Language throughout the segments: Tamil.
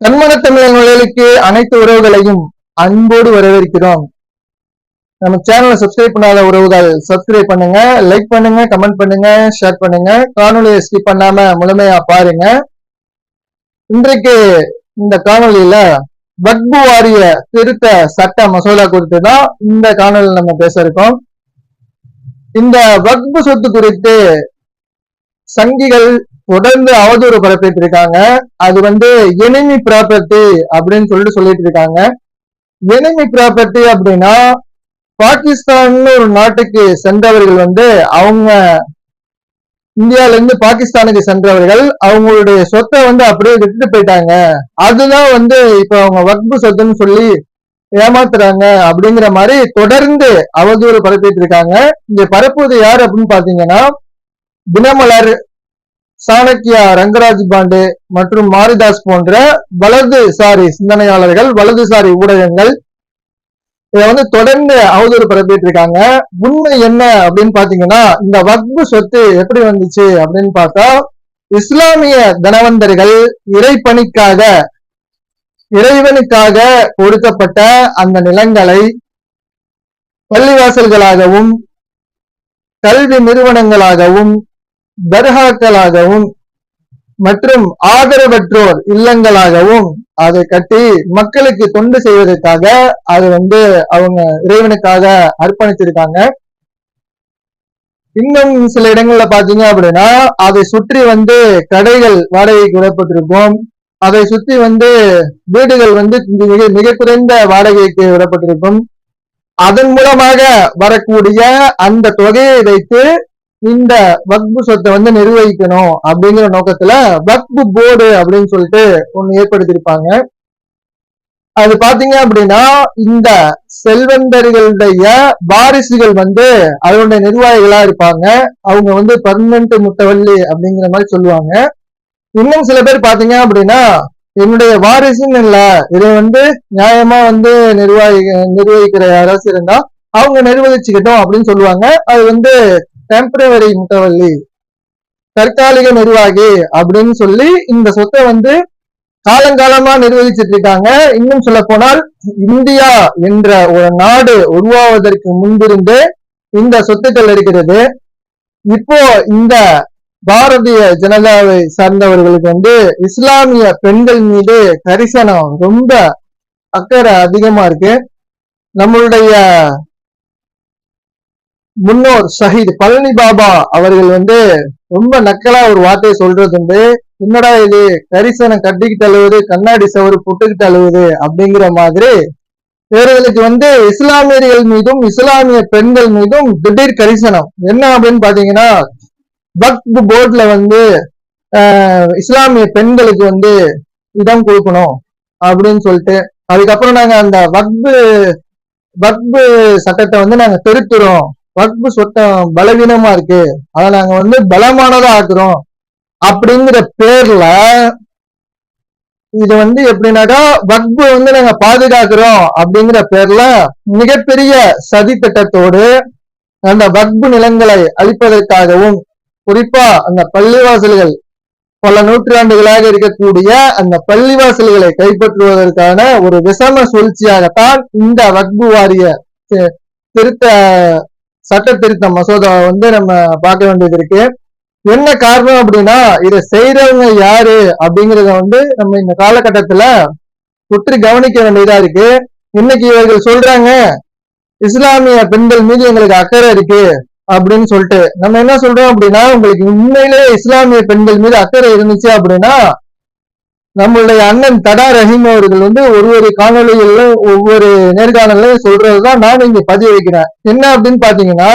கண்மன தமிழன் நுழைவுக்கு அனைத்து உறவுகளையும் அன்போடு வரவேற்கிறோம். நம்ம சேனலை சப்ஸ்கிரைப் பண்ணாத உறவுகள் சப்ஸ்கிரைப் பண்ணுங்க லைக் பண்ணுங்க கமெண்ட் பண்ணுங்க ஷேர் பண்ணுங்க. காணொலியை ஸ்கிப் பண்ணாம முழுமையா பாருங்க. இன்றைக்கு இந்த காணொலியில வக்பு வாரிய திருத்த சட்ட மசோதா குறித்து தான் இந்த காணொலியில் நம்ம பேச இருக்கோம். இந்த வக்பு சொத்து குறித்து சங்கிகள் தொடர்ந்து அவதூறு பரப்பிட்டு இருக்காங்க அது வந்து எனிமி ப்ராப்பர்ட்டி அப்படின்னு சொல்லிட்டு சொல்லிட்டு இருக்காங்க எனிமி ப்ராப்பர்ட்டி அப்படின்னா பாகிஸ்தான் ஒரு நாட்டுக்கு சென்றவர்கள் வந்து அவங்க இந்தியால இருந்து பாகிஸ்தானுக்கு சென்றவர்கள் அவங்களுடைய சொத்தை வந்து அப்படியே விட்டுட்டு போயிட்டாங்க. அதுதான் வந்து இப்ப அவங்க வக்பு சொத்துன்னு சொல்லி ஏமாத்துறாங்க அப்படிங்கிற மாதிரி தொடர்ந்து அவதூறு பரப்பிட்டு இருக்காங்க இங்க பரப்புவது யார் அப்படின்னு பாத்தீங்கன்னா தினமலர் சாணக்கியா ரங்கராஜ் பாண்டே மற்றும் மாரிதாஸ் போன்ற வலதுசாரி சிந்தனையாளர்கள் வலதுசாரி ஊடகங்கள் இதை வந்து தொடர்ந்து அவதூறு பரப்பிட்டு இருக்காங்க. உண்மை என்ன அப்படின்னு பாத்தீங்கன்னா இந்த வக்பு சொத்து எப்படி வந்துச்சு அப்படின்னு பார்த்தா இஸ்லாமிய தனவந்தர்கள் இறைப்பணிக்காக இறைவனுக்காக கொடுக்கப்பட்ட அந்த நிலங்களை பள்ளிவாசல்களாகவும் கல்வி நிறுவனங்களாகவும் தர்காக்களாகவும் மற்றும் ஆதரவற்றோர் இல்லங்களாகவும் அதை கட்டி மக்களுக்கு தொண்டு செய்வதற்காக அது வந்து அவங்க இறைவனுக்காக அர்ப்பணிச்சிருக்காங்க இன்னும் சில இடங்கள்ல பாத்தீங்க அப்படின்னா அதை சுற்றி வந்து கடைகள் வாடகைக்கு விடப்பட்டிருக்கும். அதை சுற்றி வந்து வீடுகள் வந்து மிக மிக குறைந்த வாடகைக்கு விடப்பட்டிருக்கும். அதன் மூலமாக வரக்கூடிய அந்த தொகையை வைத்து இந்த வக்பு சொத்தை வந்து நிர்வகிக்கணும் அப்படிங்கிற நோக்கத்துல வக்பு போர்டு அப்படின்னு சொல்லிட்டு ஒண்ணு ஏற்படுத்தியிருப்பாங்க. அது பாத்தீங்க அப்படின்னா இந்த செல்வந்தர்களுடைய வாரிசுகள் வந்து அதனுடைய நிர்வாகிகளா இருப்பாங்க. அவங்க வந்து பர்மனன்ட் முத்தவள்ளி அப்படிங்கிற மாதிரி சொல்லுவாங்க. இன்னும் சில பேர் பாத்தீங்க அப்படின்னா என்னுடைய வாரிசுன்னு இல்ல இதை வந்து நியாயமா வந்து நிர்வாகி நிர்வகிக்கிற யாராச்சும் இருந்தா அவங்க நிர்வகிச்சுக்கிட்டோம் அப்படின்னு சொல்லுவாங்க. அது வந்து டெம்பரவரி முட்டவள்ளி தற்காலிக நிர்வாகி அப்படின்னு சொல்லி இந்த சொத்தை வந்து காலங்காலமா நிர்வகிச்சிட்டு இருக்காங்க. இன்னும் சொல்ல போனால் இந்தியா என்ற ஒரு நாடு உருவாவதற்கு முன்பிருந்தே இந்த சொத்துக்கள் இருக்கிறது. இப்போ இந்த பாரதிய ஜனதாவை சார்ந்தவர்களுக்கு வந்து இஸ்லாமிய பெண்கள் மீது கரிசனம் ரொம்ப அக்கறை அதிகமா இருக்கு. நம்மளுடைய முன்னோர் ஷஹீத் பழனி பாபா அவர்கள் வந்து ரொம்ப நக்கலா ஒரு வார்த்தையை சொல்றது வந்து என்னடா இது? கரிசனம் கட்டிக்கிட்டு அழுவுது கண்ணாடி சவறு புட்டுக்கிட்டு அழுவுது அப்படிங்கிற மாதிரி இவர்களுக்கு வந்து இஸ்லாமியர்கள் மீதும் இஸ்லாமிய பெண்கள் மீதும் திடீர் கரிசனம். என்ன அப்படின்னு பாத்தீங்கன்னா வக்ஃப் போர்ட்ல வந்து இஸ்லாமிய பெண்களுக்கு வந்து இடம் கொடுக்கணும் அப்படின்னு சொல்லிட்டு அதுக்கப்புறம் நாங்க அந்த வக்பு வக்பு சட்டத்தை வந்து நாங்க திருத்துறோம். வக்பு சொத்தம் பலவீனமா இருக்கு. அதை நாங்க வந்து பலமானதா ஆக்குறோம். அப்படிங்கிற பேர்ல இது வந்து எப்படின்னாக்கா வக்பு வந்து நாங்க பாதுகாக்கிறோம் அப்படிங்கிற பேர்ல மிகப்பெரிய சதி திட்டத்தோடு அந்த வக்பு நிலங்களை அழிப்பதற்காகவும் குறிப்பா அந்த பள்ளிவாசல்கள் பல நூற்றாண்டுகளாக இருக்கக்கூடிய அந்த பள்ளிவாசல்களை கைப்பற்றுவதற்கான ஒரு விஷம சூழ்ச்சியாகத்தான் இந்த வக்பு வாரிய திருத்த சட்ட திருத்த மசோதாவை வந்து நம்ம பார்க்க வேண்டியது இருக்கு. என்ன காரணம் அப்படின்னா இதை செய்யறவங்க யாரு அப்படிங்கறத வந்து நம்ம இந்த காலகட்டத்துல உற்று கவனிக்க வேண்டியதா இருக்கு. இன்னைக்கு இவர்கள் சொல்றாங்க இஸ்லாமிய பெண்கள் மீது எங்களுக்கு அக்கறை இருக்கு அப்படின்னு சொல்லிட்டு. நம்ம என்ன சொல்றோம் அப்படின்னா உங்களுக்கு உண்மையிலேயே இஸ்லாமிய பெண்கள் மீது அக்கறை இருந்துச்சு அப்படின்னா நம்மளுடைய அண்ணன் தடா ரஹீம் அவர்கள் வந்து ஒரு ஒரு காணொலிகளிலும் ஒவ்வொரு நேர்காணலையும் சொல்றதுதான் நான் இங்க பதிவு வைக்கிறேன். என்ன அப்படின்னு பாத்தீங்கன்னா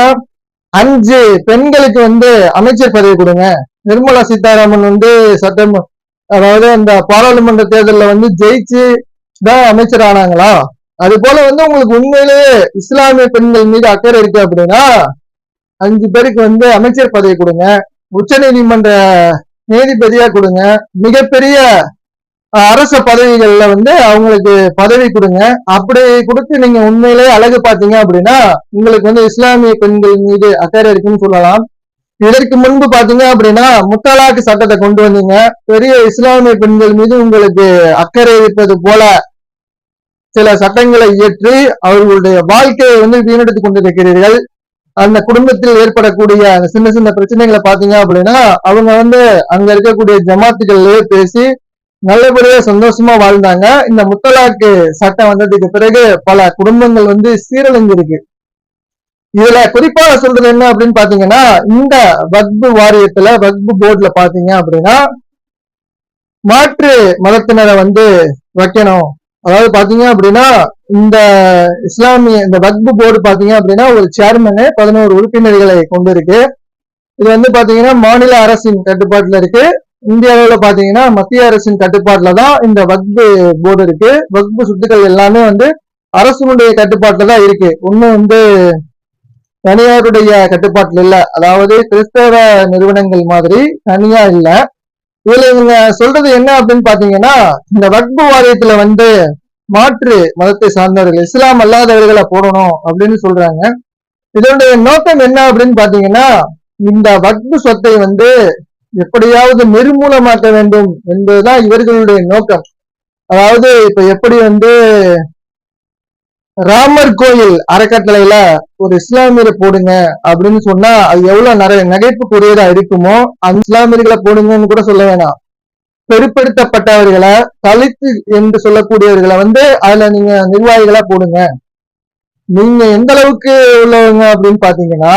அஞ்சு பெண்களுக்கு வந்து அமைச்சர் பதவி கொடுங்க. நிர்மலா சீதாராமன் வந்து சட்டம் அதாவது அந்த பாராளுமன்ற தேர்தலில் வந்து ஜெயிச்சு தான் அமைச்சர் ஆனாங்களா அது போல வந்து உங்களுக்கு உண்மையிலேயே இஸ்லாமிய பெண்கள் மீது அக்கறை இருக்கு அப்படின்னா அஞ்சு பேருக்கு வந்து அமைச்சர் பதவி கொடுங்க. உச்ச நீதிமன்ற நீதிபதியா கொடுங்க. மிகப்பெரிய அரச பதவிகள்ல வந்து அவங்களுக்கு பதவி கொடுங்க. அப்படி கொடுத்து நீங்க உண்மையிலே அழகு பாத்தீங்க அப்படின்னா உங்களுக்கு வந்து இஸ்லாமிய பெண்கள் மீது அக்கறை இருக்குன்னு சொல்லலாம். இதற்கு முன்பு பாத்தீங்க அப்படின்னா முத்தலாக்கு சட்டத்தை கொண்டு வந்தீங்க. பெரிய இஸ்லாமிய பெண்கள் மீது உங்களுக்கு அக்கறை இருப்பது போல சில சட்டங்களை இயற்றி அவர்களுடைய வாழ்க்கையை வந்து வீணெடுத்து கொண்டிருக்கிறீர்கள். அந்த குடும்பத்தில் ஏற்படக்கூடிய அந்த சின்ன சின்ன பிரச்சனைகளை பாத்தீங்க அப்படின்னா அவங்க வந்து அங்க இருக்கக்கூடிய ஜமாத்துகள்லயே பேசி நல்லபடியா சந்தோஷமா வாழ்ந்தாங்க. இந்த முத்தலாக்கு சட்டம் வந்ததுக்கு பிறகு பல குடும்பங்கள் வந்து சீரழிஞ்சிருக்கு. இதுல குறிப்பா சொல்றது என்ன அப்படின்னு பாத்தீங்கன்னா இந்த வக்பு வாரியத்துல வக்பு போர்டுல பாத்தீங்க அப்படின்னா மாற்று மதத்தினரை வந்து வைக்கணும். அதாவது பாத்தீங்க அப்படின்னா இந்த இஸ்லாமிய இந்த வக்பு போர்டு பாத்தீங்க அப்படின்னா ஒரு சேர்மனு பதினோரு உறுப்பினர்களை கொண்டு இருக்கு இது வந்து பாத்தீங்கன்னா மாநில அரசின் கட்டுப்பாட்டுல இருக்கு. இந்தியாவில் பார்த்தீங்கன்னா மத்திய அரசின் கட்டுப்பாட்டில் தான் இந்த வக்பு போர்டு இருக்கு. வக்பு சொத்துக்கள் எல்லாமே வந்து அரசுனுடைய கட்டுப்பாட்டில் தான் இருக்கு. ஒன்னும் வந்து தனியாருடைய கட்டுப்பாட்டில் இல்லை. அதாவது கிறிஸ்தவ நிறுவனங்கள் மாதிரி தனியா இல்லை. இதுல இவங்க சொல்றது என்ன அப்படின்னு பாத்தீங்கன்னா இந்த வக்பு வாரியத்துல வந்து மாற்று மதத்தை சார்ந்தவர்கள் இஸ்லாம் அல்லாதவர்களை போடணும் அப்படின்னு சொல்றாங்க. இதனுடைய நோக்கம் என்ன அப்படின்னு பாத்தீங்கன்னா இந்த வக்பு சொத்தை வந்து எப்படியாவது நிர்மூலமாக்க வேண்டும் என்பதுதான் இவர்களுடைய நோக்கம். அதாவது இப்ப எப்படி வந்து ராமர் கோயில் அறக்கட்டளையில ஒரு இஸ்லாமியரை போடுங்க அப்படின்னு சொன்னா அது எவ்வளவு நிறைய நகைப்புக்குரியதா இருக்குமோ அந்த இஸ்லாமியர்களை போடுங்கன்னு கூட சொல்ல வேணாம். பெருப்படுத்தப்பட்டவர்களை தலித்து என்று சொல்லக்கூடியவர்களை வந்து அதுல நீங்க நிர்வாகிகளா போடுங்க. நீங்க எந்த அளவுக்கு உள்ளவங்க அப்படின்னு பாத்தீங்கன்னா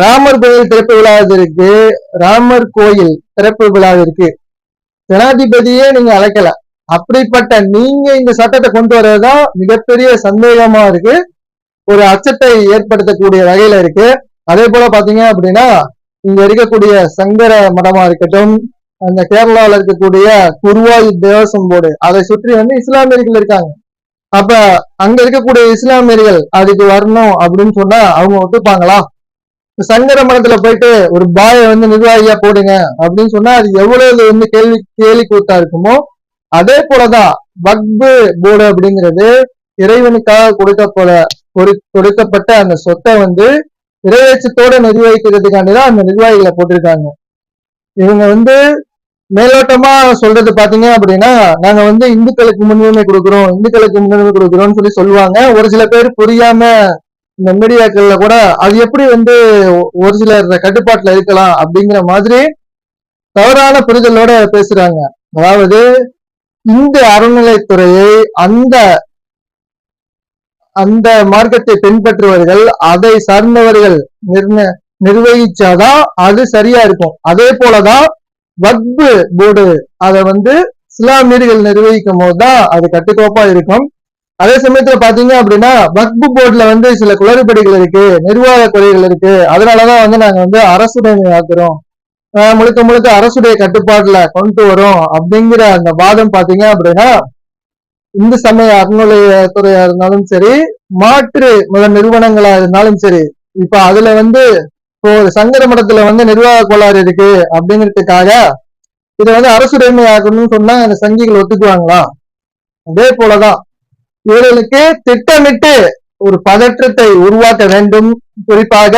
ராமர் கோயில் திறப்பு விழாவிற்கு ராமர் கோயில் திறப்பு விழாவிற்கு ஜனாதிபதியே நீங்க அழைக்கல. அப்படிப்பட்ட நீங்க இந்த சட்டத்தை கொண்டு வர்றதுதான் மிகப்பெரிய சந்தேகமா இருக்கு. ஒரு அச்சத்தை ஏற்படுத்தக்கூடிய வகையில இருக்கு. அதே போல பாத்தீங்க அப்படின்னா இங்க இருக்கக்கூடிய சங்கர மடமா இருக்கட்டும் அந்த கேரளாவில் இருக்கக்கூடிய குருவாய் தேவசம் போர்டு அதை சுற்றி வந்து இஸ்லாமியர்கள் இருக்காங்க. அப்ப அங்க இருக்கக்கூடிய இஸ்லாமியர்கள் அதுக்கு வரணும் அப்படின்னு சொன்னா அவங்க ஒத்துப்பாங்களா? சங்கர மடத்துல போயிட்டு ஒரு பாய வந்து நிர்வாகியா போடுங்க அப்படின்னு சொன்னா அது எவ்வளவு வந்து கேள்வி கேலி கூத்தா இருக்குமோ அதே போலதான் வக்பு போர்டு அப்படிங்கிறது இறைவனுக்காக கொடுக்கப்பட கொடுக்கப்பட்ட அந்த சொத்தை வந்து இறைவேச்சத்தோட நிர்வகிக்கிறதுக்காண்டிதான் அந்த நிர்வாகிகளை போட்டிருக்காங்க. இவங்க வந்து மேலோட்டமா சொல்றது பாத்தீங்க அப்படின்னா நாங்க வந்து இந்துக்களுக்கு முன்னுரிமை கொடுக்குறோம் இந்துக்களுக்கு முன்னுரிமை கொடுக்குறோம்னு சொல்லி சொல்லுவாங்க. ஒரு சில பேர் புரியாம இந்த மீடியாக்கள்ல கூட அது எப்படி வந்து ஒரு சிலர் கட்டுப்பாட்டுல இருக்கலாம் அப்படிங்கிற மாதிரி தவறான புரிதலோட பேசுறாங்க. அதாவது இந்த அறநிலைத்துறையை அந்த அந்த மார்க்கத்தை பின்பற்றுவர்கள் அதை சார்ந்தவர்கள் நிர்ண நிர்வகிச்சாதான் அது சரியா இருக்கும். அதே போலதான் வக்பு போர்டு அதை வந்து இஸ்லாமியர்கள் நிர்வகிக்கும் போதுதான் அது கட்டுக்கோப்பா இருக்கும். அதே சமயத்துல பாத்தீங்க அப்படின்னா வக்பு போர்டுல வந்து சில குளறுபடிகள் இருக்கு நிர்வாக குறைகள் இருக்கு. அதனாலதான் வந்து நாங்க வந்து அரசுடைய ஆக்குறோம். முழுக்க முழுக்க அரசுடைய கட்டுப்பாட்டுல கொண்டு வரும் அப்படிங்கிற அந்த வாதம் பாத்தீங்க அப்படின்னா இந்து சமய அறநிலையத்துறையா இருந்தாலும் சரி மாற்று முதல் நிறுவனங்களா இருந்தாலும் சரி இப்ப அதுல வந்து இப்போ ஒரு சங்கர மடத்துல வந்து நிர்வாக கோளாறு இருக்கு அப்படிங்கிறதுக்காக இதை வந்து அரசுடைமையாக்கணும்னு சொன்னா அந்த சங்கிகள் ஒத்துக்குவாங்களா? அதே போலதான் இவர்களுக்கு திட்டமிட்டு ஒரு பதற்றத்தை உருவாக்க வேண்டும். குறிப்பாக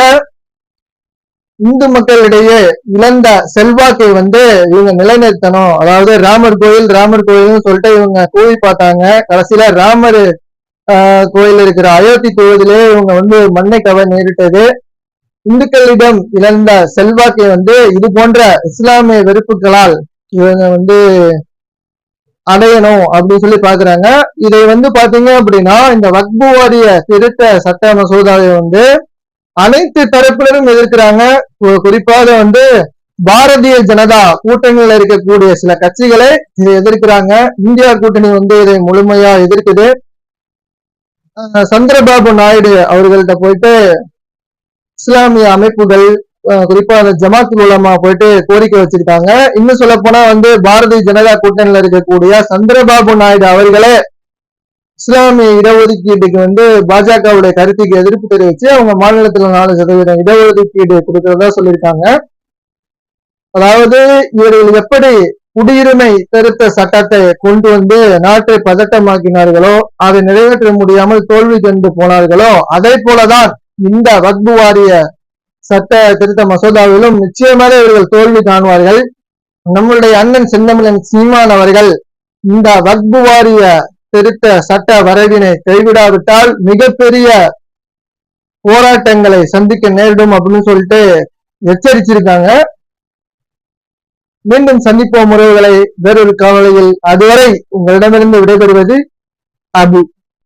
இந்து மக்களிடையே இழந்த செல்வாக்கை வந்து இவங்க நிலைநிறுத்தணும். அதாவது ராமர் கோயில் ராமர் கோயில்னு சொல்லிட்டு இவங்க கூவி பார்த்தாங்க. கடைசியில ராமர் கோயில் இருக்கிற அயோத்தி கோயிலே இவங்க வந்து மண்ணை கவ நேரிட்டது. இந்துக்களிடம் இழந்த செல்வாக்கை வந்து இது போன்ற இஸ்லாமிய வெறுப்புகளால் இவங்க வந்து அடையணும் அப்படின்னு சொல்லி பாக்குறாங்க இதை வந்து பாத்தீங்க அப்படின்னா இந்த வக்பு வாரிய திருத்த சட்ட மசோதாவை வந்து அனைத்து தரப்பினரும் எதிர்க்கிறாங்க. குறிப்பாக வந்து பாரதிய ஜனதா கூட்டணியில இருக்கக்கூடிய சில கட்சிகளை இதை எதிர்க்கிறாங்க. இந்தியா கூட்டணி வந்து இதை முழுமையா எதிர்க்குது. சந்திரபாபு நாயுடு அவர்கள்ட்ட போயிட்டு இஸ்லாமிய அமைப்புகள் குறிப்பா அந்த ஜமாத் உலமா போயிட்டு கோரிக்கை வச்சிருக்காங்க. இன்னும் சொல்ல போனா வந்து பாரதிய ஜனதா கூட்டணியில இருக்கக்கூடிய சந்திரபாபு நாயுடு அவர்களே இஸ்லாமிய இடஒதுக்கீட்டுக்கு வந்து பாஜகவுடைய கருத்துக்கு எதிர்ப்பு தெரிவிச்சு அவங்க மாநிலத்துல நாலு சதவீதம் இடஒதுக்கீடு கொடுக்கறதா சொல்லியிருக்காங்க. அதாவது இவர்கள் எப்படி குடியுரிமை திருத்த சட்டத்தை கொண்டு வந்து நாட்டை பதட்டமாக்கினார்களோ அதை நிறைவேற்ற முடியாமல் தோல்வி கண்டு போனார்களோ அதே போலதான் இந்த வக்பு வாரிய சட்ட திருத்த மசோதாவிலும் நிச்சயமாக இவர்கள் தோல்வி காணுவார்கள். நம்மளுடைய அண்ணன் செந்தமிழன் சீமான் அவர்கள் இந்த வக்பு வாரிய திருத்த சட்ட வரைவினை கைவிடாவிட்டால் மிகப்பெரிய போராட்டங்களை சந்திக்க நேரிடும் அப்படின்னு சொல்லிட்டு எச்சரிச்சிருக்காங்க. மீண்டும் சந்திப்போம் உறவுகளை. வேறொரு காவலையில் அதுவரை உங்களிடமிருந்து விடைபெறுவது அபு.